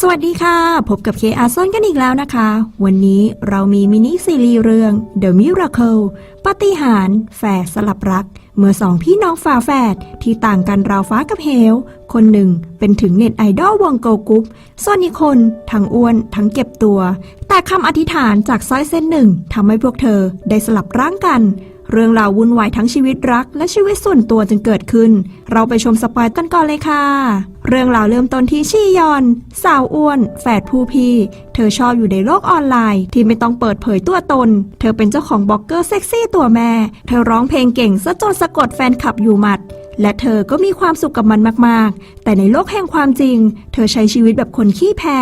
สวัสดีค่ะ พบกับเคอาซอนกันอีกแล้วนะคะ วันนี้เรามีมินิซีรีส์เรื่อง The Miracle ปาฏิหาริ์แฝดสลับรัก เมื่อสองพี่น้องฝาแฝดที่ต่างกันราวฟ้ากับเหว คนหนึ่งเป็นถึงเน็ตไอดอลวงโกลกรุ๊ปส่วนอีกคนทั้งอ้วนทั้งเก็บตัว แต่คำอธิษฐานจากสร้อยเส้นหนึ่งทำให้พวกเธอได้สลับร่างกัน เรื่องราววุ่นวายทั้งชีวิตรัก และชีวิตส่วนตัวจึงเกิดขึ้น เราไปชมสปอยกันก่อนเลยค่ะ เรื่องราวเริ่มต้นที่ชียอน สาวอ้วน แฝดผู้พี่ เธอชอบอยู่ในโลกออนไลน์ ที่ไม่ต้องเปิดเผยตัวตน เธอเป็นเจ้าของบล็อกเกอร์เซ็กซี่ตัวแม่ เธอร้องเพลงเก่งซะจนสะกดแฟนคลับอยู่หมัด และเธอก็มีความสุขกับมันมากๆ แต่ในโลกแห่งความจริง เธอใช้ชีวิตแบบคนขี้แพ้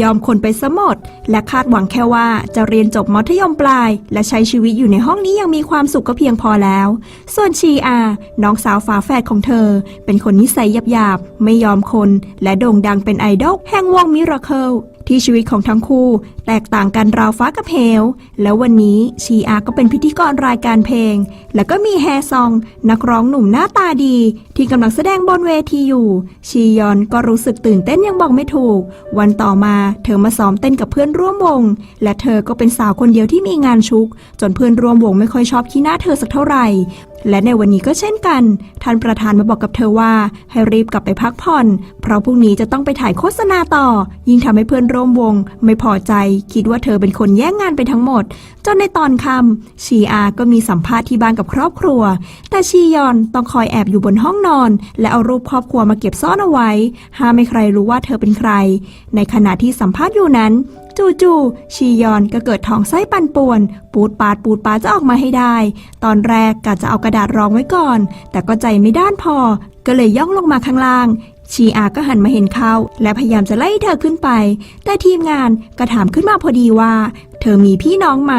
ยอมคนไปซะหมด และคาดหวังแค่ว่าจะเรียนจบมัธยมปลาย และใช้ชีวิตอยู่ในห้องนี้ยังมีความสุขก็เพียงพอแล้ว ส่วนชีอา น้องสาวฝาแฝดของเธอ เป็นคนนิสัยหยาบๆ ไม่ยอมคน และโด่งดังเป็นไอดอลแห่งวงมิราเคิล ที่ชีวิตของทั้งคู่ แตกต่างกันราวฟ้ากับเหว แล้ววันนี้ชีอาก็เป็นพิธีกรรายการเพลง แล้วก็มีแฮซอง นักร้องหนุ่มหน้าตาดี ที่กำลังแสดงบนเวทีอยู่ ชียอนก็รู้สึกตื่นเต้นยังบอกไม่ถูก วันต่อมาเธอมาซ้อมเต้นกับเพื่อนร่วมวง และเธอก็เป็นสาวคนเดียวที่มีงานชุก จนเพื่อนร่วมวงไม่ค่อยชอบขี้หน้าเธอสักเท่าไหร่และในวันนี้ก็เช่นกัน ท่านประธานมาบอกกับเธอว่า ให้รีบกลับไปพักผ่อน เพราะพรุ่งนี้จะต้องไปถ่ายโฆษณาต่อ ยิ่งทำให้เพื่อนร่วมวง ไม่พอใจ คิดว่าเธอเป็นคนแย่งงานไปทั้งหมด จนในตอนค่ำชีอาก็มีสัมภาษณ์ที่บ้านกับครอบครัว แต่ชียอนต้องคอยแอบอยู่บนห้องนอน และเอารูปครอบครัวมาเก็บซ่อนเอาไว้ ห้ามไม่ใครรู้ว่าเธอเป็นใคร ในขณะที่สัมภาษณ์อยู่นั้นจู่ๆชียอนก็เกิดท้องไส้ปั่นป่วน ปูดปาดปูดปาดจะออกมาให้ได้ ตอนแรกกะจะเอากระดาษรองไว้ก่อน แต่ก็ใจไม่ด้านพอ ก็เลยย่องลงมาข้างล่าง ชีอาก็หันมาเห็นเขาและพยายามจะไล่เธอขึ้นไป แต่ทีมงานก็ถามขึ้นมาพอดีว่าเธอมีพี่น้องไหม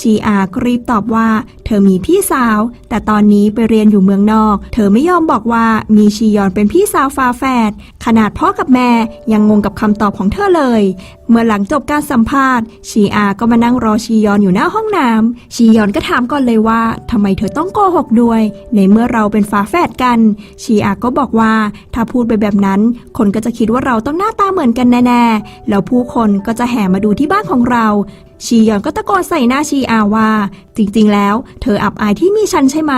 ชีอาก็รีบตอบว่า เธอมีพี่สาว แต่ตอนนี้ไปเรียนอยู่เมืองนอก เธอไม่ยอมบอกว่ามีชียอนเป็นพี่สาวฟ้าแฝด ขนาดพ่อกับแม่ยังงงกับคำตอบของเธอเลย เมื่อหลังจบการสัมภาษณ์ ชีอาก็มานั่งรอชียอนอยู่หน้าห้องน้ำชียอนก็ถามก่อนเลยว่าทำไมเธอต้องโกหกด้วย ในเมื่อเราเป็นฝาแฝดกัน ชีอาก็บอกว่าถ้าพูดไปแบบนั้น คนก็จะคิดว่าเราต้องหน้าตาเหมือนกันแน่ๆแล้วผู้คนก็จะแห่มาดูที่บ้านของเราชียอนก็ตะโกนใส่หน้าชีอาว่า จริงๆ แล้ว เธออับอายที่มีฉันใช่ไหม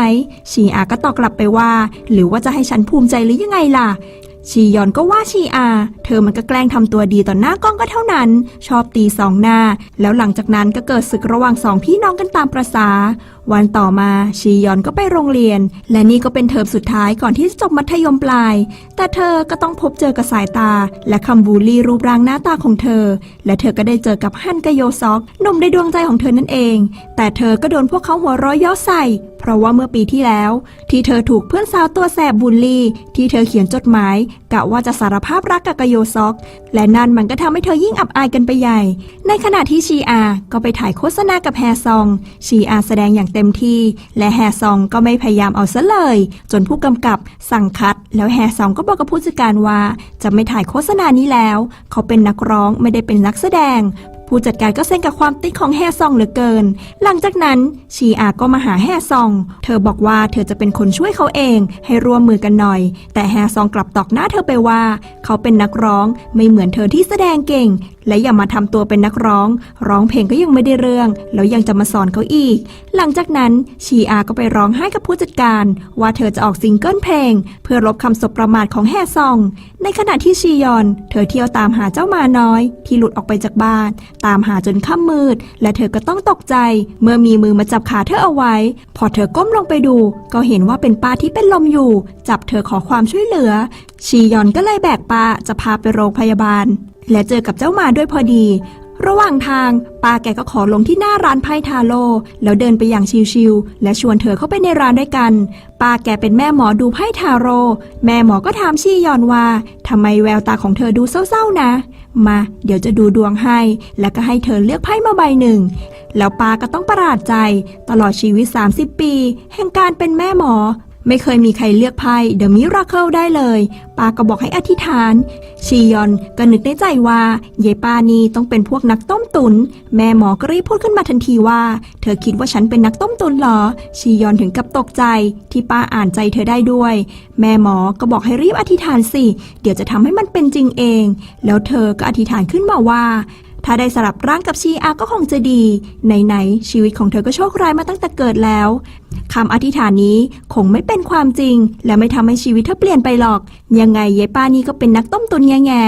ชีอาก็ตอบกลับไปว่า หรือว่าจะให้ฉันภูมิใจหรือยังไงล่ะชียอนก็ว่าชีอา เธอมันก็แกล้งทำตัวดีต่อหน้ากล้องก็เท่านั้น ชอบตีสองหน้า แล้วหลังจากนั้นก็เกิดศึกระหว่างสองพี่น้องกันตามประษา วันต่อมาชียอนก็ไปโรงเรียน และนี่ก็เป็นเทอมสุดท้ายก่อนที่จะจบมัธยมปลาย แต่เธอก็ต้องพบเจอกับสายตา และคำบูลลี่รูปร่างหน้าตาของเธอ และเธอก็ได้เจอกับฮันกโยซอกหนุ่มในดวงใจของเธอนั่นเอง แต่เธอก็โดนพวกเขาหัวร้อยย่อใส่ เพราะว่าเมื่อปีที่แล้ว ที่เธอถูกเพื่อนสาวตัวแสบบูลลี่ ที่เธอเขียนจดหมายกะว่าจะสารภาพรักกับกโยซอก และนั่นมันก็ทำให้เธอยิ่งอับอายกันไปใหญ่ ในขณะที่ชีอา ก็ไปถ่ายโฆษณากับแฮซอง ชีอาแสดงอย่างเต็มที่ และแฮซองก็ไม่พยายามเอาซะเลย จนผู้กำกับสั่งคัด แล้วแฮซองก็บอกกับผู้จัดการว่า จะไม่ถ่ายโฆษณานี้แล้ว เขาเป็นนักร้องไม่ได้เป็นนักแสดง ผู้จัดการก็เซ็งกับความติดของแฮซองเหลือเกิน หลังจากนั้นชีอาก็มาหาแฮซอง เธอบอกว่าเธอจะเป็นคนช่วยเขาเอง ให้ร่วมมือกันหน่อย แต่แฮซองกลับตอกหน้าเธอไปว่า เขาเป็นนักร้องไม่เหมือนเธอที่แสดงเก่ง และอย่ามาทำตัวเป็นนักร้อง ร้องเพลงก็ยังไม่ได้เรื่อง แล้วยังจะมาสอนเขาอีก หลังจากนั้นชีอาก็ไปร้องไห้กับผู้จัดการ ว่าเธอจะออกซิงเกิลเพลง เพื่อลบคำสบประมาทของแฮซอง ในขณะที่ชียอน เธอเที่ยวตามหาเจ้ามาน้อย ที่หลุดออกไปจากบ้านตามหาจนค่ำมืด และเธอก็ต้องตกใจ เมื่อมีมือมาจับขาเธอเอาไว้ พอเธอก้มลงไปดู ก็เห็นว่าเป็นป้าที่เป็นลมอยู่ จับเธอขอความช่วยเหลือ ชียอนก็เลยแบกป้าจะพาไปโรงพยาบาล และเจอกับเจ้าหมาด้วยพอดี ระหว่างทางป้าแกก็ขอลงที่หน้าร้านไพ่ทาโร่แล้วเดินไปอย่างชิวๆและชวนเธอเข้าไปในร้านด้วยกันป้าแกเป็นแม่หมอดูไพ่ทาโร่แม่หมอก็ถามชียอนว่าทำไมแววตาของเธอดูเศร้าๆนะ มา เดี๋ยวจะดูดวงให้ แล้วก็ให้เธอเลือกไพ่มาใบหนึ่ง แล้วป้าก็ต้องประหลาดใจ ตลอดชีวิต 30 ปี แห่งการเป็นแม่หมอ ไม่เคยมีใครเลือกไพ่เดอะมิราเคิลได้เลย ป้าก็บอกให้อธิษฐาน ชียอนก็นึกในใจว่าเยป้านี่ต้องเป็นพวกนักต้มตุนแม่หมอก็รีบพูดขึ้นมาทันทีว่า เธอคิดว่าฉันเป็นนักต้มตุนเหรอ ชียอนถึงกับตกใจ ที่ป้าอ่านใจเธอได้ด้วย แม่หมอก็บอกให้รีบอธิษฐานสิ เดี๋ยวจะทำให้มันเป็นจริงเอง แล้วเธอก็อธิษฐานขึ้นมาว่าถ้าได้สลับร่างกับชีอาก็คงจะดี ไหนๆชีวิตของเธอก็โชคร้ายมาตั้งแต่เกิดแล้ว คำอธิษฐานนี้คงไม่เป็นความจริง และไม่ทำให้ชีวิตเธอเปลี่ยนไปหรอก ยังไงยายป้านี่ก็เป็นนักต้มตุนแง่แง่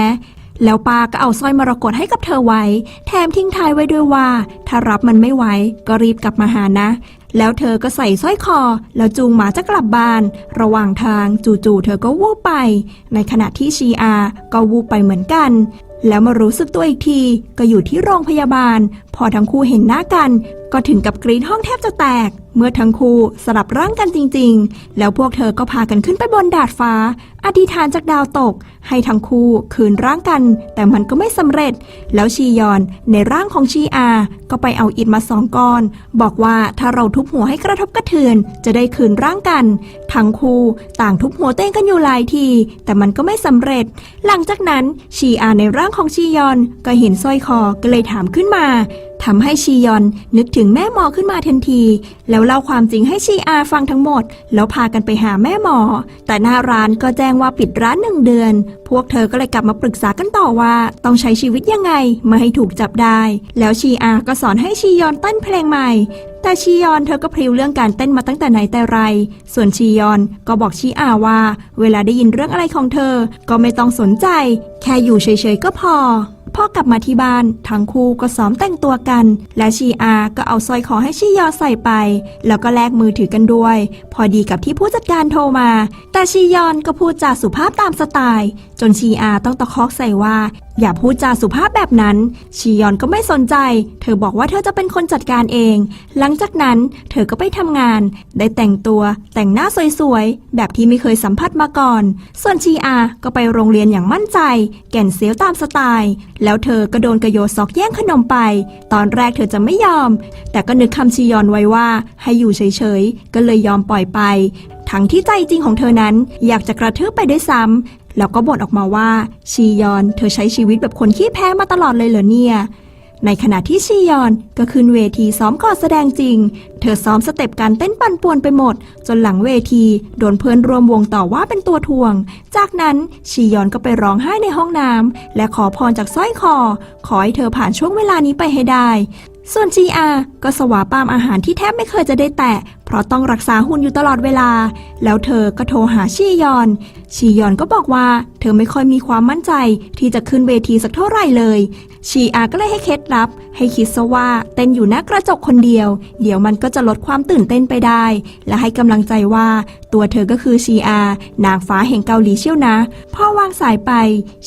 แล้วป้าก็เอาสร้อยมรกตให้กับเธอไว้ แถมทิ้งท้ายไว้ด้วยว่า ถ้ารับมันไม่ไหวก็รีบกลับมาหานะ แล้วเธอก็ใส่สร้อยคอ แล้วจูงหมาจะกลับบ้าน ระหว่างทางจู่ๆเธอก็วูบไป ในขณะที่ชีอาก็วูบไปเหมือนกัน แล้วมารู้สึกตัวอีกทีก็อยู่ที่โรงพยาบาล พอทั้งคู่เห็นหน้ากัน ก็ถึงกับกรีดห้องแทบจะแตก เมื่อทั้งคู่สลับร่างกันจริง ๆ แล้วพวกเธอก็พากันขึ้นไปบนดาดฟ้า อธิษฐานจากดาวตก ให้ทั้งคู่คืนร่างกัน แต่มันก็ไม่สำเร็จ แล้วชียอนในร่างของชีอา ก็ไปเอาอิฐมาสองก้อน บอกว่าถ้าเราทุบหัวให้กระทบกระเทือน จะได้คืนร่างกัน ทั้งคู่ต่างทุบหัวเต้งกันอยู่หลายที แต่มันก็ไม่สำเร็จ หลังจากนั้นชีอาในร่างของชียอนก็เห็นสร้อยคอก็เลยถามขึ้นมา ทำให้ชียอนนึกถึงแม่หมอขึ้นมาทันที แล้วเล่าความจริงให้ชีอาฟังทั้งหมด แล้วพากันไปหาแม่หมอ แต่หน้าร้านก็แจ้งว่าปิดร้านหนึ่งเดือน พวกเธอก็เลยกลับมาปรึกษากันต่อว่า ต้องใช้ชีวิตยังไงไมาให้ถูกจับได้ แล้วชีอาก็สอนให้ชียอนเต้นเพลงใหม่ แต่ชียอนเธอก็พริ้วเรื่องการเต้นมาตั้งแต่ไหนแต่ไร ส่วนชียอนก็บอกชีอาว่า เวลาได้ยินเรื่องอะไรของเธอ ก็ไม่ต้องสนใจ แค่อยู่เฉยๆก็พอพ่อกลับมาที่บ้าน ทั้งคู่ก็ซ้อมแต่งตัวกัน และชีอาก็เอาสร้อยคอให้ชียอนใส่ไป แล้วก็แลกมือถือกันด้วย พอดีกับที่ผู้จัดการโทรมา แต่ชียอนก็พูดจาสุภาพตามสไตล์จนชีอาต้องตะคอกใส่ว่า อย่าพูดจาสุภาพแบบนั้น ชียอนก็ไม่สนใจ เธอบอกว่าเธอจะเป็นคนจัดการเอง หลังจากนั้นเธอก็ไปทำงาน ได้แต่งตัวแต่งหน้าสวยๆ แบบที่ไม่เคยสัมผัสมาก่อน ส่วนชีอาก็ไปโรงเรียนอย่างมั่นใจ แก่นเซียวตามสไตล์ แล้วเธอก็โดนกระโยซอกแย่งขนมไป ตอนแรกเธอจะไม่ยอม แต่ก็นึกคำชียอนไว้ว่า ให้อยู่เฉยๆก็เลยยอมปล่อยไป ทั้งที่ใจจริงของเธอนั้นอยากจะกระทืบไปด้วยซ้ำแล้วก็บ่นออกมาว่าชียอนเธอใช้ชีวิตแบบคนขี้แพ้มาตลอดเลยเหรอเนี่ยในขณะที่ชียอนก็ขึ้นเวทีซ้อมก่อนแสดงจริง เธอซ้อมสเต็ปการเต้นปั่นป่วนไปหมด จนหลังเวทีโดนเพื่อนรวมวงต่อว่าเป็นตัวทวง จากนั้นชียอนก็ไปร้องไห้ในห้องน้ำและขอพรจากสร้อยคอ ขอให้เธอผ่านช่วงเวลานี้ไปให้ได้ ส่วนจีอาก็สวาปามอาหารที่แทบไม่เคยจะได้แตะ เพราะต้องรักษาหุ่นอยู่ตลอดเวลา แล้วเธอก็โทรหาชียอน ชียอนก็บอกว่า เธอไม่ค่อยมีความมั่นใจที่จะขึ้นเวทีสักเท่าไหร่เลย ชีอาก็เลยให้เคล็ดลับ ให้คิดซะว่าเต้นอยู่หน้ากระจกคนเดียว เดี๋ยวมันก็จะลดความตื่นเต้นไปได้ และให้กำลังใจว่า ตัวเธอก็คือชีอา นางฟ้าแห่งเกาหลีเชียวนะพ่อวางสายไป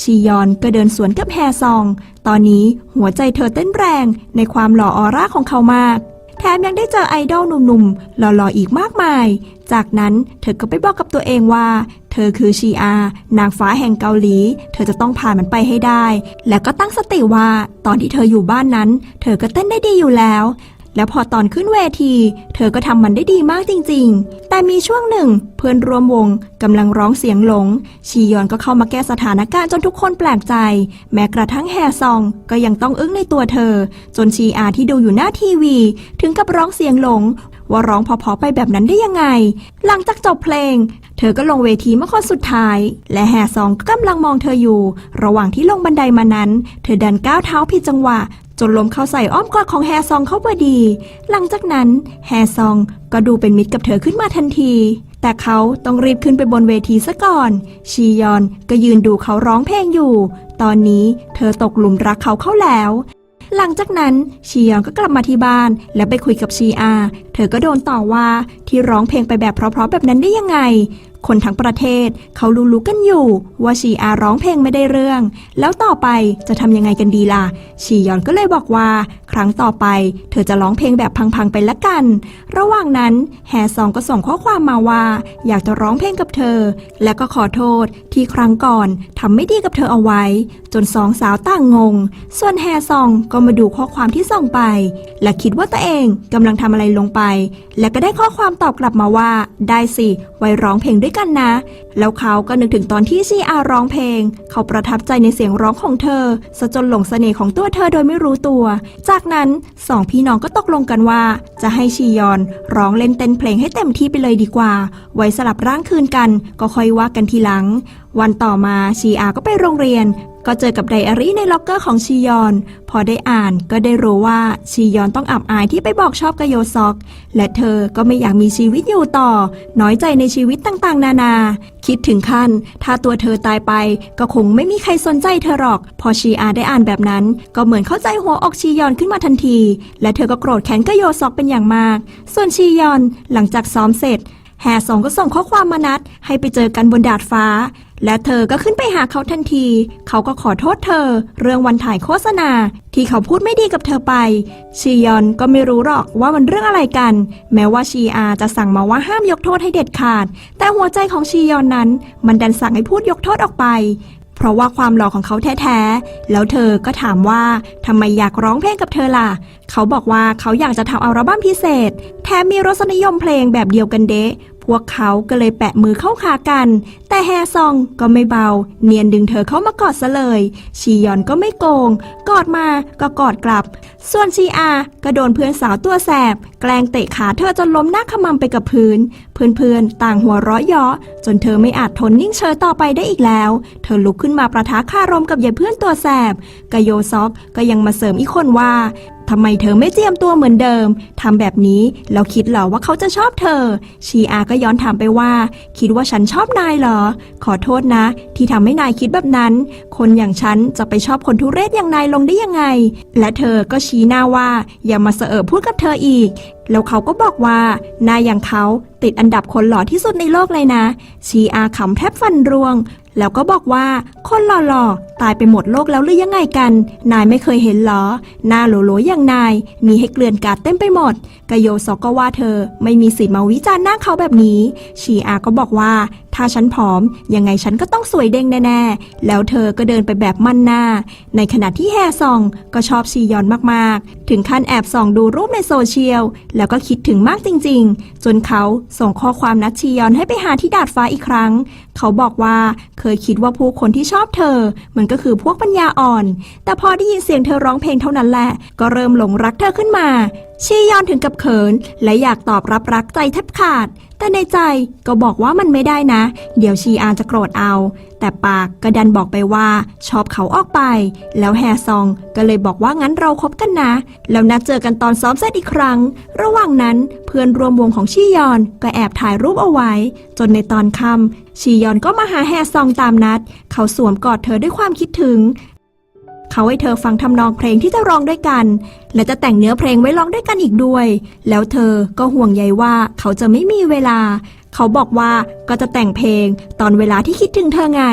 ชียอนก็เดินสวนกับแฮซอง ตอนนี้หัวใจเธอเต้นแรงในความหล่อออร่าของเขามาก แถมยังได้เจอไอดอลหนุ่มๆ หล่อๆ อีกมากมาย จากนั้นเธอก็ไปบอกกับตัวเองว่า เธอคือชีอา นางฟ้าแห่งเกาหลี เธอจะต้องผ่านมันไปให้ได้ และก็ตั้งสติว่า ตอนที่เธออยู่บ้านนั้น เธอก็เต้นได้ดีอยู่แล้ว แล้วพอตอนขึ้นเวที เธอก็ทำมันได้ดีมากจริง ๆ แต่มีช่วงหนึ่งเพื่อนรวมวงกำลังร้องเสียงหลง ชียอนก็เข้ามาแก้สถานการณ์จนทุกคนแปลกใจ แม้กระทั่งแฮซองก็ยังต้องอึ้งในตัวเธอ จนชีอาที่ดูอยู่หน้าทีวี ถึงกับร้องเสียงหลง ว่าร้องพอๆไปแบบนั้นได้ยังไง หลังจากจบเพลง เธอก็ลงเวทีเมื่อคนสุดท้าย และแฮซองก็กำลังมองเธออยู่ ระหว่างที่ลงบันไดมานั้น เธอดันก้าวเท้าผิดจังหวะ จนลมเข้าใส่อ้อมกอดของแฮซองเข้าพอดี หลังจากนั้นแฮซองก็ดูเป็นมิตรกับเธอขึ้นมาทันที แต่เขาต้องรีบขึ้นไปบนเวทีซะก่อน ชียอนก็ยืนดูเขาร้องเพลงอยู่ ตอนนี้เธอตกหลุมรักเขาเข้าแล้ว หลังจากนั้นชียอนก็กลับมาที่บ้านและไปคุยกับชีอา เธอก็โดนต่อว่าที่ร้องเพลงไปแบบเพราะๆแบบนั้นได้ยังไง คนทั้งประเทศเขารู้ๆกันอยู่ ว่าชีอาร้องเพลงไม่ได้เรื่อง แล้วต่อไปจะทำยังไงกันดีล่ะชียอนก็เลยบอกว่า ครั้งต่อไป เธอจะร้องเพลงแบบพังๆไปละกัน ระหว่างนั้นแฮซองก็ส่งข้อความมาว่า อยากจะร้องเพลงกับเธอ และก็ขอโทษที่ครั้งก่อนทำไม่ดีกับเธอเอาไว้ จนสองสาวต่างงง ส่วนแฮซองก็มาดูข้อความที่ส่งไป และคิดว่าตัวเองกำลังทำอะไรลงไป และก็ได้ข้อความตอบกลับมาว่า ได้สิ ไว้ร้องเพลงด้วยกันนะ แล้วเขาก็นึกถึงตอนที่ชีอาร้องเพลง เขาประทับใจในเสียงร้องของเธอซะจนหลงเสน่ห์ของตัวเธอโดยไม่รู้ตัว จากนั้นสองพี่น้องก็ตกลงกันว่า จะให้ชียอนร้องเล่นเต้นเพลงให้เต็มที่ไปเลยดีกว่า ไว้สลับร่างคืนกัน ก็ค่อยว่ากันทีหลัง วันต่อมาชีอาก็ไปโรงเรียน ก็เจอกับไดอารี่ในล็อกเกอร์ของชียอน พอได้อ่านก็ได้รู้ว่าชียอนต้องอับอายที่ไปบอกชอบกโยซอก และเธอก็ไม่อยากมีชีวิตอยู่ต่อ น้อยใจในชีวิตต่างๆ นานา คิดถึงขั้น ถ้าตัวเธอตายไป ก็คงไม่มีใครสนใจเธอหรอก พอชีอาได้อ่านแบบนั้น ก็เหมือนเข้าใจหัวอกชียอนขึ้นมาทันที และเธอก็โกรธแค้นกโยซอกเป็นอย่างมาก ส่วนชียอนหลังจากซ้อมเสร็จแฮซองก็ส่งข้อความมานัดให้ไปเจอกันบนดาดฟ้า และเธอก็ขึ้นไปหาเขาทันที เขาก็ขอโทษเธอ เรื่องวันถ่ายโฆษณา ที่เขาพูดไม่ดีกับเธอไป ชียอนก็ไม่รู้หรอกว่ามันเรื่องอะไรกัน แม้ว่าชีอาจะสั่งมาว่าห้ามยกโทษให้เด็ดขาด แต่หัวใจของชียอนนั้น มันดันสั่งให้พูดยกโทษออกไป เพราะว่าความหล่อของเขาแท้ๆ แล้วเธอก็ถามว่าทำไมอยากร้องเพลงกับเธอล่ะ เขาบอกว่าเขาอยากจะทำอัลบั้มพิเศษ แถมมีรสนิยมเพลงแบบเดียวกันเดะ พวกเขาก็เลยแปะมือเข้าขากัน แต่แฮซองก็ไม่เบา เนียนดึงเธอเข้ามากอดซะเลย ชียอนก็ไม่โกง กอดมาก็กอดกลับ ส่วนชีอาก็โดนเพื่อนสาวตัวแสบ แกล้งเตะขาเธอจนล้มหน้าขมำไปกับพื้น เพื่อนๆ ต่างหัวเราะเยาะ จนเธอไม่อาจทนนิ่งเฉยต่อไปได้อีกแล้ว เธอลุกขึ้นมาประทะคารมกับยายเพื่อนตัวแสบกโยซอกก็ยังมาเสริมอีกคนว่า ทำไมเธอไม่เจียมตัวเหมือนเดิม ทำแบบนี้แล้วคิดเหรอว่าเขาจะชอบเธอ ชีอาก็ย้อนถามไปว่า คิดว่าฉันชอบนายเหรอ ขอโทษนะ ที่ทำให้นายคิดแบบนั้น คนอย่างฉันจะไปชอบคนทุเรศอย่างนายลงได้ยังไง และเธอก็ชี้หน้าว่า อย่ามาเสอพูดกับเธออีก แล้วเขาก็บอกว่านายอย่างเขาติดอันดับคนหล่อที่สุดในโลกเลยนะ ชีอาขำแทบฟันร่วง แล้วก็บอกว่า คนหล่อๆ ตายไปหมดโลกแล้วหรือยังไงกัน นายไม่เคยเห็นหรอ หน้าโหลๆอย่างนาย มีให้เกลื่อนกาดเต็มไปหมดกโยซอกก็ว่าเธอ ไม่มีสิทธิ์มาวิจารณ์หน้าเขาแบบนี้ ชีอาก็บอกว่า ถ้าฉันผอม ยังไงฉันก็ต้องสวยเด้งแน่ๆ แล้วเธอก็เดินไปแบบมั่นหน้า ในขณะที่แฮซองก็ชอบชียอนมากๆ ถึงขั้นแอบส่องดูรูปในโซเชียล แล้วก็คิดถึงมากจริงๆ จนเขาส่งข้อความนัดชียอนให้ไปหาที่ดาดฟ้าอีกครั้ง เขาบอกว่าเคยคิดว่าผู้คนที่ชอบเธอ มันก็คือพวกปัญญาอ่อน แต่พอได้ยินเสียงเธอร้องเพลงเท่านั้นแหละ ก็เริ่มหลงรักเธอขึ้นมา ชียอนถึงกับเขิน และอยากตอบรับรักใจแทบขาด แต่ในใจก็บอกว่ามันไม่ได้นะ เดี๋ยวชีอานจะโกรธเอา แต่ปากก็ดันบอกไปว่าชอบเขาออกไป แล้วแฮซองก็เลยบอกว่างั้นเราคบกันนะ แล้วนัดเจอกันตอนซ้อมเสร็จอีกครั้ง ระหว่างนั้นเพื่อนรวมวงของชียอนก็แอบถ่ายรูปเอาไว้ จนในตอนค่ำชียอนก็มาหาแฮซองตามนัด เขาสวมกอดเธอด้วยความคิดถึง เขาให้เธอฟังทำนองเพลงที่จะร้องด้วยกัน และจะแต่งเนื้อเพลงไว้ร้องด้วยกันอีกด้วย แล้วเธอก็ห่วงใยว่าเขาจะไม่มีเวลา เขาบอกว่าก็จะแต่งเพลงตอนเวลาที่คิดถึงเธอไง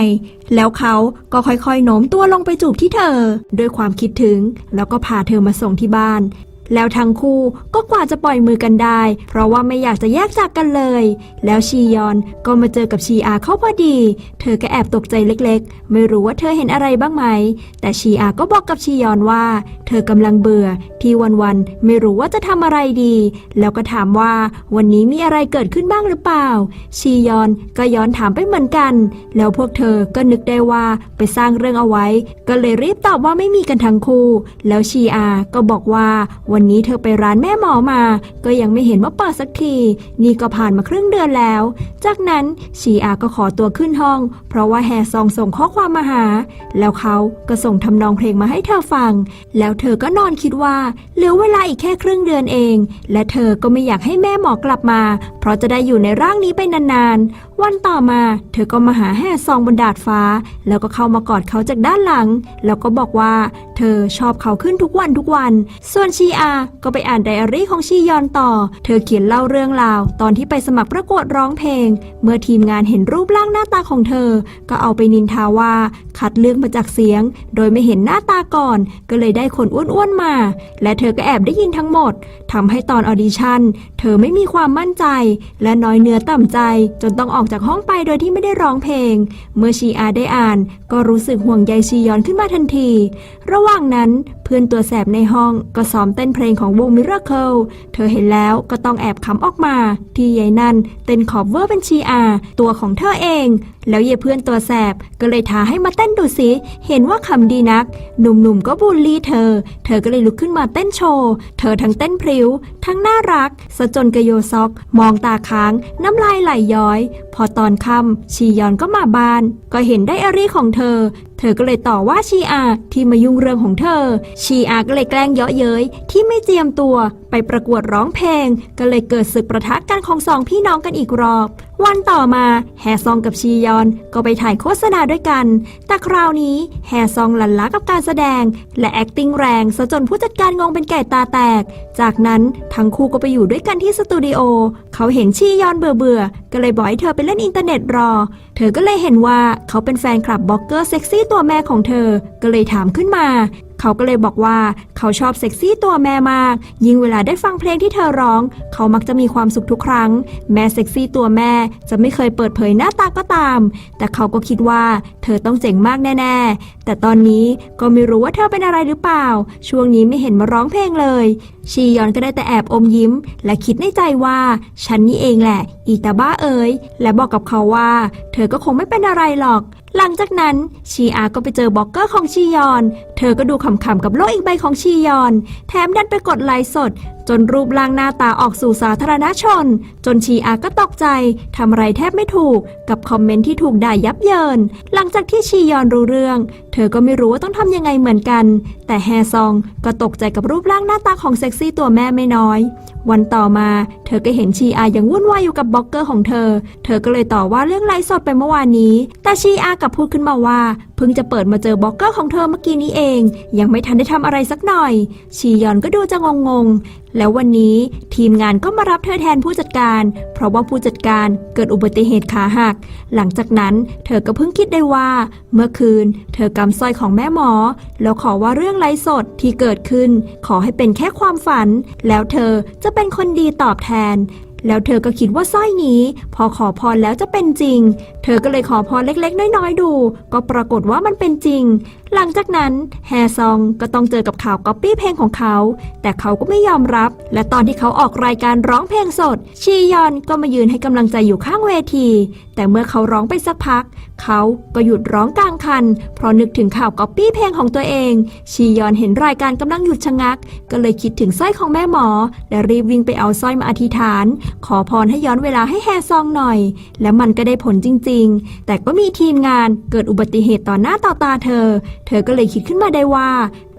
แล้วเขาก็ค่อยๆโน้มตัวลงไปจูบที่เธอ ด้วยความคิดถึง แล้วก็พาเธอมาส่งที่บ้าน แล้วทั้งคู่ก็กว่าจะปล่อยมือกันได้ เพราะว่าไม่อยากจะแยกจากกันเลย แล้วชียอนก็มาเจอกับชีอาเข้าพอดี เธอก็แอบตกใจเล็กๆ ไม่รู้ว่าเธอเห็นอะไรบ้างไหม แต่ชีอาก็บอกกับชียอนว่า เธอกำลังเบื่อที่วันๆไม่รู้ว่าจะทำอะไรดี แล้วก็ถามว่าวันนี้มีอะไรเกิดขึ้นบ้างหรือเปล่า ชียอนก็ย้อนถามไปเหมือนกัน แล้วพวกเธอก็นึกได้ว่าไปสร้างเรื่องเอาไว้ ก็เลยรีบตอบว่าไม่มีกันทั้งคู่ แล้วชีอาก็บอกว่าวันนี้เธอไปร้านแม่หมอมา ก็ยังไม่เห็นว่าเปิดสักที นี่ก็ผ่านมาครึ่งเดือนแล้ว จากนั้นชีอาก็ขอตัวขึ้นห้อง เพราะว่าแฮซองส่งข้อความมาหา แล้วเขาก็ส่งทำนองเพลงมาให้เธอฟัง แล้วเธอก็นอนคิดว่าเหลือเวลาอีกแค่ครึ่งเดือนเอง และเธอก็ไม่อยากให้แม่หมอกลับมา เพราะจะได้อยู่ในร่างนี้ไปนานๆ วันต่อมา เธอก็มาหาแฮซองบนดาดฟ้า แล้วก็เข้ามากอดเขาจากด้านหลัง แล้วก็บอกว่า เธอชอบเขาขึ้นทุกวันทุกวัน ส่วนชีอาก็ไปอ่านไดอารี่ของชียอนต่อ เธอเขียนเล่าเรื่องราว ตอนที่ไปสมัครประกวดร้องเพลง เมื่อทีมงานเห็นรูปร่างหน้าตาของเธอ ก็เอาไปนินทาว่า คัดเลือกมาจากเสียง โดยไม่เห็นหน้าตาก่อน ก็เลยได้คนอ้วนๆมา และเธอก็แอบได้ยินทั้งหมดทำให้ตอนออดิชั่น เธอไม่มีความมั่นใจ และน้อยเนื้อต่ำใจ จนต้องออกจากห้องไปโดยที่ไม่ได้ร้องเพลง เมื่อชีอาได้อ่าน ก็รู้สึกห่วงใยชียอนขึ้นมาทันที ระหว่างนั้น เพื่อนตัวแสบในห้องก็ซ้อมเต้นเพลงของวงมิราเคิลเธอเห็นแล้วก็ต้องแอบขำออกมา ที่ยายนั่นเต้นขอบเวอร์เป็นชีอา ตัวของเธอเอง แล้วยายเพื่อนตัวแสบก็เลยท้าให้มาเต้นดูสิเห็นว่าขำดีนัก หนุ่มๆก็บูลลี่เธอ เธอก็เลยลุกขึ้นมาเต้นโชว์ เธอทั้งเต้นพริ้ว ทั้งน่ารักสะจนกระโยซอก มองตาค้าง น้ำลายไหลย้อย พอตอนค่ำชียอนก็มาบ้าน ก็เห็นได้อารีของเธอ เธอก็เลยต่อว่าชีอาที่มายุ่งเรื่องของเธอ ชีอาก็เลยแกล้งเยาะเย้ยที่ไม่เจียมตัวไปประกวดร้องเพลง ก็เลยเกิดศึกประทะกันของสองพี่น้องกันอีกรอบ วันต่อมาแฮซองกับชียอนก็ไปถ่ายโฆษณาด้วยกัน แต่คราวนี้แฮซองหลันล้ากับการแสดง และ acting แรงซะจนผู้จัดการงงเป็นไก่ตาแตก จากนั้นทั้งคู่ก็ไปอยู่ด้วยกันที่สตูดิโอ เขาเห็นชียอนเบื่อเบื่อๆก็เลยบอกให้เธอไปเล่นอินเทอร์เน็ตรอ เธอก็เลยเห็นว่าเขาเป็นแฟนคลับบล็อกเกอร์เซ็กซี่ตัวแม่ของเธอ ก็เลยถามขึ้นมา เขาก็เลยบอกว่าเขาชอบเซ็กซี่ตัวแม่มาก ยิ่งเวลาได้ฟังเพลงที่เธอร้อง เขามักจะมีความสุขทุกครั้ง แม้เซ็กซี่ตัวแม่จะไม่เคยเปิดเผยหน้าตาก็ตาม แต่เขาก็คิดว่าเธอต้องเจ๋งมากแน่ๆ แต่ตอนนี้ก็ไม่รู้ว่าเธอเป็นอะไรหรือเปล่า ช่วงนี้ไม่เห็นมาร้องเพลงเลย ชียอนก็ได้แต่แอบอมยิ้ม และคิดในใจว่า ฉันนี่เองแหละ อีตาบ้าเอ๋ยและบอกกับเขาว่า เธอก็คงไม่เป็นอะไรหรอก หลังจากนั้นชีอาก็ไปเจอบล็อกเกอร์ของชียอน เธอก็ดูเขำๆกับโลกอีกใบของชียอน แถมดันไปกดไลค์สด จนรูปร่างหน้าตาออกสู่สาธารณชน จนชีอาก็ตกใจทำอะไรแทบไม่ถูกกับคอมเมนต์ที่ถูกด่ายับเยิน หลังจากที่ชียอนรู้เรื่อง เธอก็ไม่รู้ว่าต้องทำยังไงเหมือนกัน แต่แฮซองก็ตกใจกับรูปร่างหน้าตาของเซ็กซี่ตัวแม่ไม่น้อย วันต่อมา เธอก็เห็นชีอายังวุ่นวายอยู่กับบล็อกเกอร์ของเธอ เธอก็เลยต่อว่าเรื่องไลฟ์สดไปเมื่อวานนี้ แต่ชีอากลับพูดขึ้นมาว่าเพิ่งจะเปิดมาเจอบล็อกเกอร์ของเธอเมื่อกี้นี้เอง ยังไม่ทันได้ทำอะไรสักหน่อย ชียอนก็ดูจะงงๆแล้ววันนี้ทีมงานก็มารับเธอแทนผู้จัดการ เพราะว่าผู้จัดการเกิดอุบัติเหตุขาหัก หลังจากนั้นเธอก็เพิ่งคิดได้ว่า เมื่อคืน เธอกำสร้อยของแม่หมอ แล้วขอว่าเรื่องไร้สดที่เกิดขึ้น ขอให้เป็นแค่ความฝัน แล้วเธอจะเป็นคนดีตอบแทนแล้วเธอก็คิดว่าสร้อยนี้ พอขอพรแล้วจะเป็นจริง เธอก็เลยขอพรเล็กๆ น้อยๆดู ก็ปรากฏว่ามันเป็นจริง หลังจากนั้นแฮซองก็ต้องเจอกับข่าวก๊อปปี้เพลงของเขา แต่เขาก็ไม่ยอมรับ และตอนที่เขาออกรายการร้องเพลงสด ชียอนก็มายืนให้กำลังใจอยู่ข้างเวที แต่เมื่อเขาร้องไปสักพัก เขาก็หยุดร้องกลางคัน เพราะนึกถึงข่าวก๊อปปี้เพลงของตัวเอง ชียอนเห็นรายการกำลังหยุดชะงัก ก็เลยคิดถึงสร้อยของแม่หมอ และรีบวิ่งไปเอาสร้อยมาอธิษฐาน ขอพรให้ย้อนเวลาให้แฮซองหน่อย และมันก็ได้ผลจริง ๆ แต่ก็มีทีมงานเกิดอุบัติเหตุต่อหน้าต่อตาเธอเธอก็เลยคิดขึ้นมาได้ว่า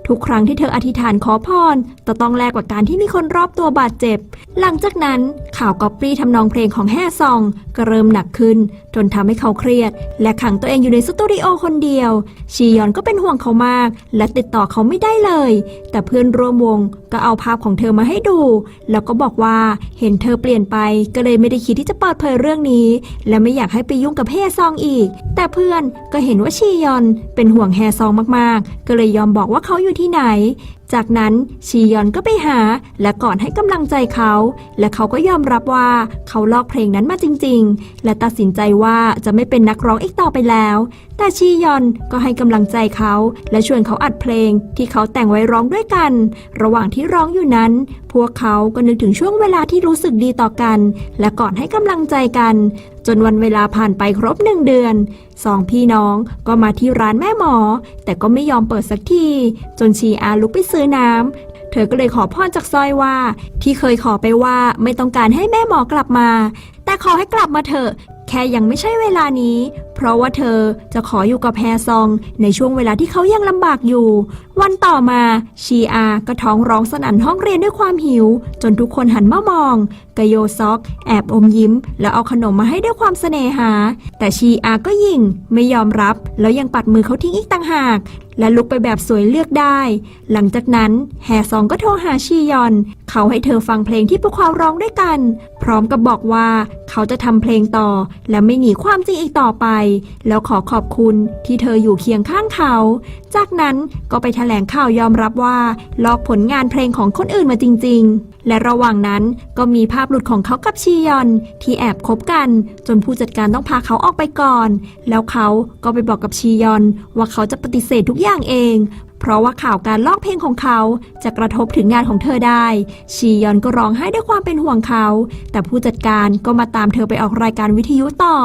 ทุกครั้งที่เธออธิษฐานขอพรจะต้องแลกกับการที่มีคนรอบตัวบาดเจ็บ หลังจากนั้นข่าวก๊อปปี้ทำนองเพลงของแฮ่ซองก็เริ่มหนักขึ้น จนทำให้เขาเครียด และขังตัวเองอยู่ในสตูดิโอคนเดียว ชียอนก็เป็นห่วงเขามาก และติดต่อเขาไม่ได้เลย แต่เพื่อนร่วมวงก็เอาภาพของเธอมาให้ดู แล้วก็บอกว่าเห็นเธอเปลี่ยนไปก็เลยไม่ได้คิดที่จะเปิดเผยเรื่องนี้ และไม่อยากให้ไปยุ่งกับแฮซองอีก แต่เพื่อนก็เห็นว่าชียอนเป็นห่วงแฮซองมากๆ ก็เลยยอมบอกว่าเขาอยู่ที่ไหน จากนั้นชียอนก็ไปหา และก่อนให้กำลังใจเขา และเขาก็ยอมรับว่าเขาลอกเพลงนั้นมาจริง ๆ และตัดสินใจว่าจะไม่เป็นนักร้องอีกต่อไปแล้ว แต่ชียอนก็ให้กำลังใจเขา และชวนเขาอัดเพลงที่เขาแต่งไว้ร้องด้วยกัน ระหว่างที่ร้องอยู่นั้น พวกเขาก็นึกถึงช่วงเวลาที่รู้สึกดีต่อกัน และก่อนให้กำลังใจกันจนวันเวลาผ่านไปครบหนึ่งเดือนสองพี่น้องก็มาที่ร้านแม่หมอ แต่ก็ไม่ยอมเปิดสักที จนชีอาลุกไปซื้อน้ำเธอก็เลยขอพรจากซอยว่า ที่เคยขอไปว่าไม่ต้องการให้แม่หมอกลับมา แต่ขอให้กลับมาเถอะ แค่ยังไม่ใช่เวลานี้ เพราะว่าเธอจะขออยู่กับแฮซองในช่วงเวลาที่เขายังลำบากอยู่ วันต่อมาชีอาก็ท้องร้องสนั่นห้องเรียนด้วยความหิว จนทุกคนหันมามองกโยซอก แอบอมยิ้ม แล้วเอาขนมมาให้ด้วยความเสน่หา แต่ชีอาก็ยิงไม่ยอมรับ แล้วยังปัดมือเขาทิ้งอีกต่างหาก และลุกไปแบบสวยเลือกได้ หลังจากนั้นแฮซองก็โทรหาชียอน เขาให้เธอฟังเพลงที่พวกเขาร้องด้วยกัน พร้อมกับบอกว่าเขาจะทำเพลงต่อ และไม่หนีความจริงอีกต่อไปแล้วขอขอบคุณที่เธออยู่เคียงข้างเขา จากนั้นก็ไปแถลงข่าวยอมรับว่าลอกผลงานเพลงของคนอื่นมาจริง ๆ และระหว่างนั้นก็มีภาพหลุดของเขากับชียอน ที่แอบคบกัน จนผู้จัดการต้องพาเขาออกไปก่อน แล้วเขาก็ไปบอกกับชียอน ว่าเขาจะปฏิเสธทุกอย่างเอง ราะว่าข่าวการลอกเพลงของเขาจะกระทบถึงงานของเธอได้ ชียอนก็ร้องไห้ด้วยความเป็นห่วงเขา แต่ผู้จัดการก็มาตามเธอไปออกรายการวิทยุต่อ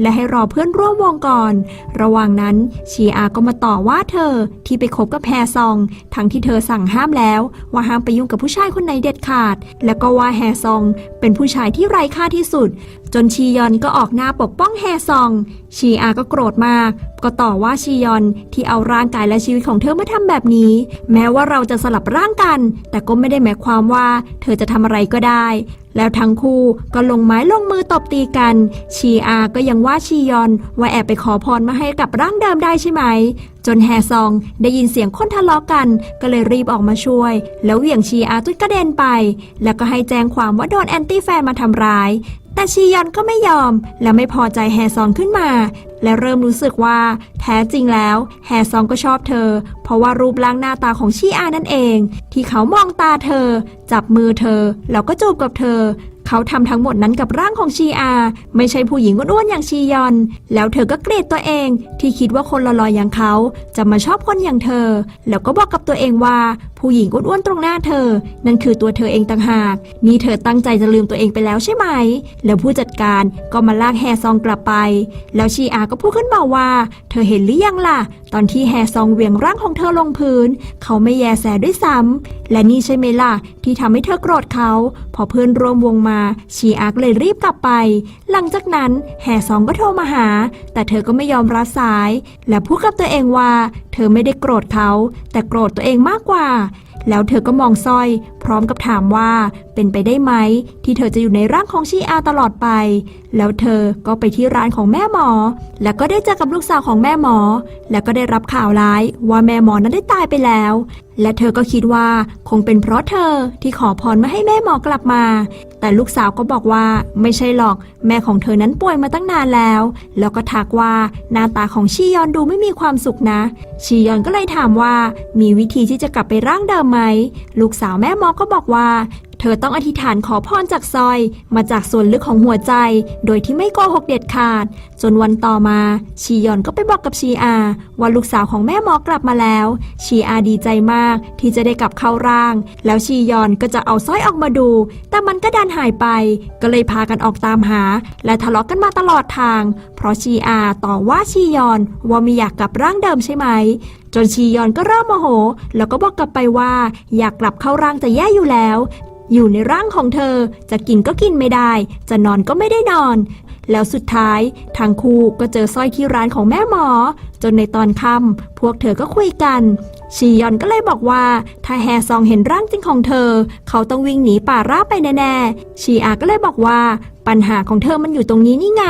และให้รอเพื่อนร่วมวงก่อน ระหว่างนั้นชีอาก็มาต่อว่าเธอที่ไปคบกับแฮซอง ทั้งที่เธอสั่งห้ามแล้ว ว่าห้ามไปยุ่งกับผู้ชายคนไหนเด็ดขาด แล้วก็ว่าแฮซองเป็นผู้ชายที่ไร้ค่าที่สุด จนชียอนก็ออกหน้าปกป้องแฮซอง ชีอาก็โกรธมาก ก็ต่อว่าชียอนที่เอาร่างกายและชีวิตของเธอมาทำแบบนี้ แม้ว่าเราจะสลับร่างกัน แต่ก็ไม่ได้หมายความว่า เธอจะทำอะไรก็ได้ แล้วทั้งคู่ก็ลงไม้ลงมือตบตีกัน ชีอาก็ยังว่าชียอนว่าแอบไปขอพรมาให้กับร่างเดิมได้ใช่ไหม จนแฮซองได้ยินเสียงคนทะเลาะกัน ก็เลยรีบออกมาช่วย แล้วเหวี่ยงชีอาจนกระเด็นไป แล้วก็ให้แจ้งความว่าโดนแอนตี้แฟนมาทำร้าย แต่ชียอนก็ไม่ยอม และไม่พอใจแฮซองขึ้นมา และเริ่มรู้สึกว่า แท้จริงแล้วแฮซองก็ชอบเธอ เพราะว่ารูปร่างหน้าตาของชีอานั่นเอง ที่เขามองตาเธอ จับมือเธอ แล้วก็จูบกับเธอ เขาทำทั้งหมดนั้นกับร่างของชีอา ไม่ใช่ผู้หญิงอ้วนๆอย่างชียอน แล้วเธอก็เกลียดตัวเอง ที่คิดว่าคนล่อๆอย่างเขา จะมาชอบคนอย่างเธอ แล้วก็บอกกับตัวเองว่า ผู้หญิงอ้วนๆตรงหน้าเธอ นั่นคือตัวเธอเองต่างหาก นี่เธอตั้งใจจะลืมตัวเองไปแล้วใช่ไหม แล้วผู้จัดการก็มาลากแฮซองกลับไป แล้วชีอาก็พูดขึ้นมาว่า เธอเห็นหรือยังล่ะ ตอนที่แฮซองเหวี่ยงร่างของเธอลงพื้น เขาไม่แยแสด้วยซ้ำและนี่ใช่ไหมล่ะที่ทำให้เธอโกรธเขา พอเพื่อนร่วมวงมาชีอาก็เลยรีบกลับไป หลังจากนั้นแฮซองก็โทรมาหา แต่เธอก็ไม่ยอมรับสาย และพูดกับตัวเองว่า เธอไม่ได้โกรธเขา แต่โกรธตัวเองมากกว่า แล้วเธอก็มองสร้อย พร้อมกับถามว่าเป็นไปได้ไหม ที่เธอจะอยู่ในร่างของชีอาตลอดไป แล้วเธอก็ไปที่ร้านของแม่หมอ แล้วก็ได้เจอกับลูกสาวของแม่หมอ แล้วก็ได้รับข่าวร้ายว่าแม่หมอนั้นได้ตายไปแล้ว และเธอก็คิดว่าคงเป็นเพราะเธอที่ขอพรไม่ให้แม่หมอกลับมา แต่ลูกสาวก็บอกว่าไม่ใช่หรอก แม่ของเธอนั้นป่วยมาตั้งนานแล้ว แล้วก็ทักว่าหน้าตาของชียอนดูไม่มีความสุขนะ ชียอนก็เลยถามว่ามีวิธีที่จะกลับไปร่างเดิมไหม ลูกสาวแม่หมอก็บอกว่า เธอต้องอธิษฐานขอพรจากซอย มาจากส่วนลึกของหัวใจ โดยที่ไม่โกหกเด็ดขาด จนวันต่อมา ชียอนก็ไปบอกกับชีอา ว่าลูกสาวของแม่หมอกลับมาแล้ว ชีอาดีใจมากที่จะได้กลับเข้าร่าง แล้วชียอนก็จะเอาสร้อยออกมาดู แต่มันก็ดันหายไป ก็เลยพากันออกตามหา และทะเลาะกันมาตลอดทาง เพราะชีอาต่อว่าชียอนว่าไม่อยากกลับร่างเดิมใช่ไหมจนชียอนก็เริ่มโมโห แล้วก็บอกกลับไปว่า อยากกลับเข้าร่างจะแย่อยู่แล้ว อยู่ในร่างของเธอ จะกินก็กินไม่ได้ จะนอนก็ไม่ได้นอน แล้วสุดท้ายทางคู่ก็เจอสร้อยที่ร้านของแม่หมอ จนในตอนค่ำพวกเธอก็คุยกัน ชียอนก็เลยบอกว่า ถ้าแฮซองเห็นร่างจริงของเธอ เขาต้องวิ่งหนีป่าราบไปแน่ๆ ชีอาก็เลยบอกว่า ปัญหาของเธอมันอยู่ตรงนี้นี่ไง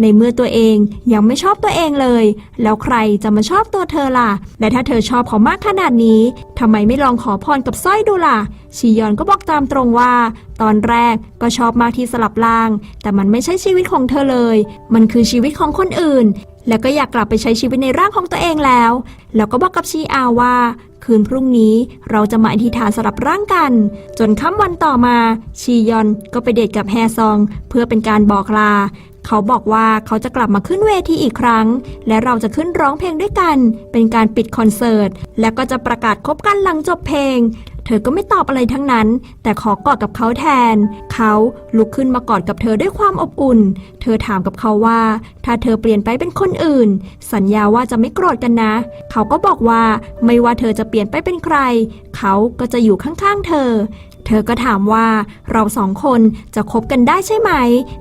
ในเมื่อตัวเองยังไม่ชอบตัวเองเลย แล้วใครจะมาชอบตัวเธอล่ะ และถ้าเธอชอบเขามากขนาดนี้ทำไมไม่ลองขอพรกับสร้อยดูล่ะ ชียอนก็บอกตามตรงว่า ตอนแรกก็ชอบมากที่สลับล่าง แต่มันไม่ใช่ชีวิตของเธอเลย มันคือชีวิตของคนอื่น แล้วก็อยากกลับไปใช้ชีวิตในร่างของตัวเองแล้ว แล้วก็บอกกับชีอาว่า คืนพรุ่งนี้เราจะมาอธิษฐานสลับร่างกัน จนค่ำวันต่อมา ชียอนก็ไปเดทกับแฮซอง เพื่อเป็นการบอกลา เขาบอกว่าเขาจะกลับมาขึ้นเวทีอีกครั้ง และเราจะขึ้นร้องเพลงด้วยกัน เป็นการปิดคอนเสิร์ต แล้วก็จะประกาศคบกันหลังจบเพลง เธอก็ไม่ตอบอะไรทั้งนั้น แต่ขอกอดกับเขาแทน เขาลุกขึ้นมากอดกับเธอด้วยความอบอุ่น เธอถามกับเขาว่า ถ้าเธอเปลี่ยนไปเป็นคนอื่น สัญญาว่าจะไม่โกรธกันนะ เขาก็บอกว่าไม่ว่าเธอจะเปลี่ยนไปเป็นใคร เขาก็จะอยู่ข้างๆเธอ เธอก็ถามว่าเราสองคนจะคบกันได้ใช่ไหม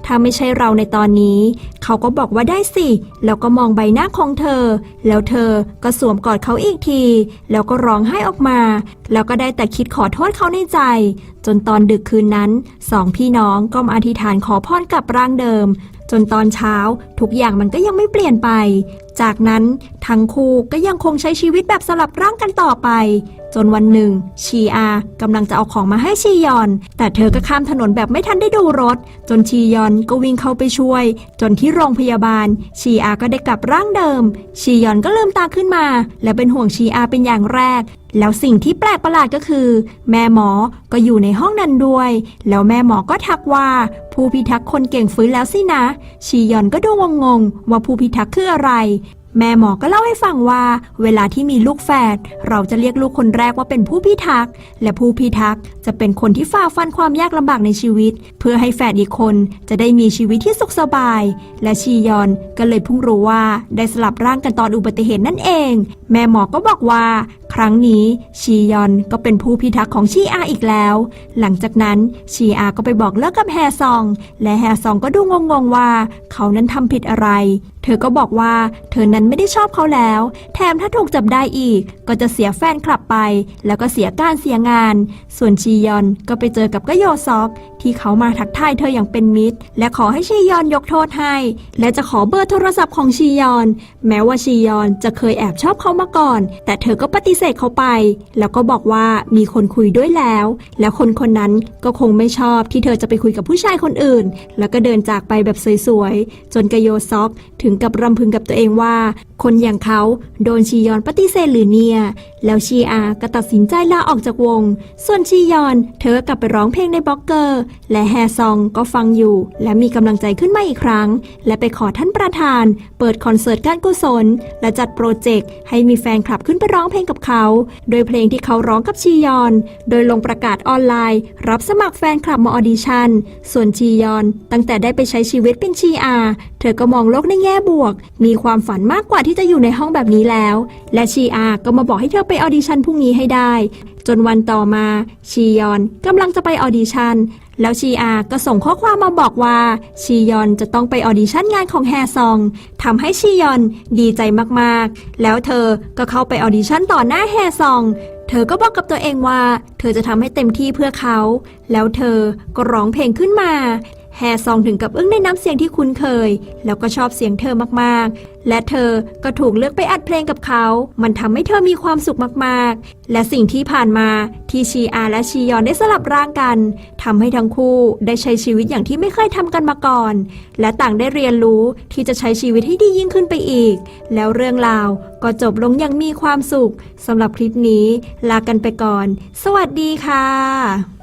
ถ้าไม่ใช่เราในตอนนี้ เขาก็บอกว่าได้สิ แล้วก็มองใบหน้าของเธอ แล้วเธอก็สวมกอดเขาอีกที แล้วก็ร้องไห้ออกมา แล้วก็ได้แต่คิดขอโทษเขาในใจ จนตอนดึกคืนนั้นสองพี่น้องก็มาอธิษฐานขอพรกับร่างเดิม จนตอนเช้าทุกอย่างมันก็ยังไม่เปลี่ยนไป จากนั้นทั้งคู่ก็ยังคงใช้ชีวิตแบบสลับร่างกันต่อไป จนวันหนึ่ง ชีอากำลังจะเอาของมาให้ชียอน แต่เธอก็ข้ามถนนแบบไม่ทันได้ดูรถ จนชียอนก็วิ่งเข้าไปช่วย จนที่โรงพยาบาล ชีอาก็ได้กลับร่างเดิม ชียอนก็ลืมตาขึ้นมา และเป็นห่วงชีอาเป็นอย่างแรก แล้วสิ่งที่แปลกประหลาดก็คือ แม่หมอก็อยู่ในห้องนั้นด้วย แล้วแม่หมอก็ทักว่า ผู้พิทักษ์คนเก่งฟื้นแล้วสินะ ชียอนก็ดูงงๆว่าผู้พิทักษ์คืออะไร แม่หมอก็เล่าให้ฟังว่า เวลาที่มีลูกแฝดเราจะเรียกลูกคนแรกว่าเป็นผู้พิทักษ์และผู้พิทักษ์จะเป็นคนที่ฝ่าฟันความยากลำบากในชีวิต เพื่อให้แฝดอีกคนจะได้มีชีวิตที่สุขสบาย และชียอนก็เลยเพิ่งรู้ว่าได้สลับร่างกันตอนอุบัติเหตุนั่นเอง แม่หมอก็บอกว่า ครั้งนี้ชียอนก็เป็นผู้พิทักษ์ของชีอาอีกแล้ว หลังจากนั้นชีอาก็ไปบอกเลิกกับแฮซอง และแฮซองก็ดูงงๆว่า เขานั้นทำผิดอะไร เธอก็บอกว่าเธอนั้นไม่ได้ชอบเขาแล้ว แถมถ้าถูกจับได้อีก ก็จะเสียแฟนคลับไป แล้วก็เสียการเสียงาน ส่วนชียอนก็ไปเจอกับกโยซอก ที่เขามาทักทายเธออย่างเป็นมิตร และขอให้ชียอนยกโทษให้ และจะขอเบอร์โทรศัพท์ของชียอน แม้ว่าชียอนจะเคยแอบชอบเขามาก่อน แต่เธอก็ปฏิเสธเขาไป แล้วก็บอกว่ามีคนคุยด้วยแล้ว และคนคนนั้นก็คงไม่ชอบที่เธอจะไปคุยกับผู้ชายคนอื่น แล้วก็เดินจากไปแบบสวยๆจนกโยซอกถึงกับรำพึงกับตัวเองว่า คนอย่างเขาโดนชียอนปฏิเสธหรือเนี่ย แล้วชีอาก็ตัดสินใจลาออกจากวง ส่วนชียอน เธอกลับไปร้องเพลงในบล็อกเกอร์ และแฮซองก็ฟังอยู่ และมีกำลังใจขึ้นมาอีกครั้ง และไปขอท่านประธาน เปิดคอนเสิร์ตการกุศล และจัดโปรเจกต์ให้มีแฟนคลับขึ้นไปร้องเพลงกับเขา โดยเพลงที่เขาร้องกับชียอน โดยลงประกาศออนไลน์ รับสมัครแฟนคลับมาออดิชั่นส่วนชียอน ตั้งแต่ได้ไปใช้ชีวิตเป็นชีอา เธอก็มองโลกในแง่บวก มีความฝันมากกว่าที่จะอยู่ในห้องแบบนี้แล้ว และชีอาก็มาบอกให้เธอไปออดิชั่นพรุ่งนี้ให้ได้ จนวันต่อมา ชียอนกำลังจะไปออดิชั่นแล้วชีอาก็ส่งข้อความมาบอกว่า ชียอนจะต้องไปออดิชั่นงานของแฮซองทำให้ชียอนดีใจมากๆ แล้วเธอก็เข้าไปออดิชั่นต่อหน้าแฮซองเธอก็บอกกับตัวเองว่า เธอจะทำให้เต็มที่เพื่อเขา แล้วเธอก็ร้องเพลงขึ้นมา แฮซองถึงกับอึ้งในน้ำเสียงที่คุ้นเคย แล้วก็ชอบเสียงเธอมากๆ และเธอก็ถูกเลือกไปอัดเพลงกับเขา มันทำให้เธอมีความสุขมากๆ และสิ่งที่ผ่านมาที่ชีอาและชียอนได้สลับร่างกันทำให้ทั้งคู่ได้ใช้ชีวิตอย่างที่ไม่เคยทำกันมาก่อน และต่างได้เรียนรู้ที่จะใช้ชีวิตให้ดียิ่งขึ้นไปอีก แล้วเรื่องราวก็จบลงอย่างมีความสุขสำหรับคลิปนี้ ลากันไปก่อน สวัสดีค่ะ